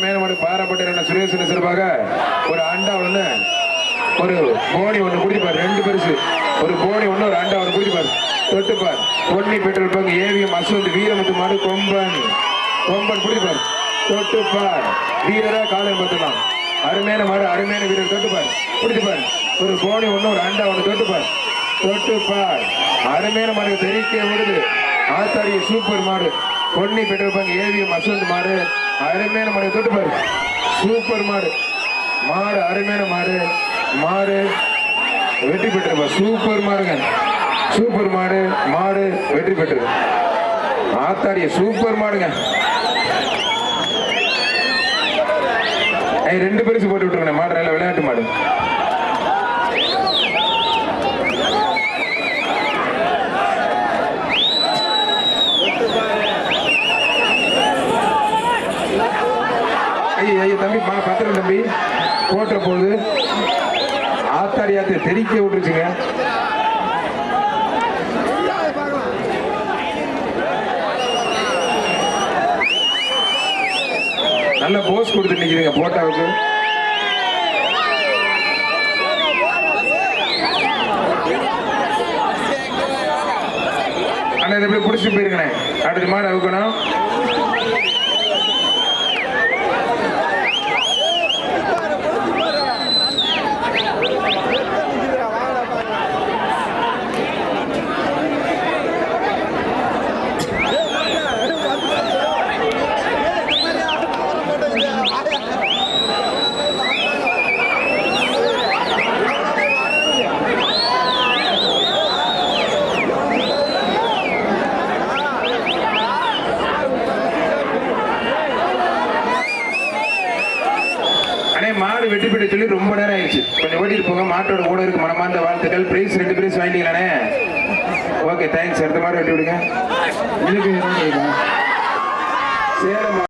மேலும் மாடு பாராப்பட்ட சுரேஷன் சிறப்பாக ஒரு அண்டா ஒண்ணு ஒரு போனி ஒண்ணு குடிப்பார் ரெண்டு பெருசு. ஒரு போனி ஒண்ணு ஒரு அண்டா ஒண்ணு குடிப்பார் தொட்டுப்பார். Ponni petrol bunk AVM Ashwanth Veeramuthu மாடு கொம்பன். கொம்பன் குடிப்பார் தொட்டுப்பார். வீரரா காலம் பார்த்துலாம் அருமையான மாடு அருமையான வீரர் தொட்டுப்பார். குடிச்சுப்பார் ஒரு போனி ஒண்ணு ஒரு அண்டா ஒண்ணு தொட்டுப்பார். தொட்டுப்பார். அருமையான மாடு தெரிக்க விடுது. ஆத்தாடி சூப்பர் மாடு. Ponni petrol bunk AVM Ashwanth மாடு. அருமையான மாடு தொட்டுப்பார் சூப்பர் மாடு. மாடு அருமையான மாடு. மாடு வெற்றி பெற்றிருப்பா. சூப்பர் மாடுங்க. சூப்பர் மாடு மாடு வெற்றி பெற்று ஆத்தாடிய சூப்பர் மாடுங்க. ரெண்டு பரிசு போட்டு விட்டுருங்க மாடு நல்ல விளையாட்டு மாடு. ஐயோ ஐயோ தம்பி பத்திரம் தம்பி. போட்டுற போகுது ஆத்தாடி தெரிக்க தெறிக்க விட்டுருச்சுங்க. நல்ல போஸ் கொடுத்து நிற்கிறீங்க போட்டாவுக்கு. அண்ணா இதை எப்படி பிடிச்சி போயிருக்கேன் அடுத்த மாடு அவுக்கணும். அண்ணே மாடு வெட்டி போயிட்டு சொல்லி ரொம்ப நேரம் ஆயிடுச்சு. கொஞ்சம் ஓட்டிட்டு போங்க மாட்டோட கூட இருக்கு மனமார்ந்த வாழ்த்துக்கள். பிரைஸ் ரெண்டு பிரைஸ் வாங்கிட்டீங்களாண்ணே ஓகே தேங்க்ஸ் அடுத்த மாதிரி வெட்டி விடுங்க. இதுக்கு சேலம்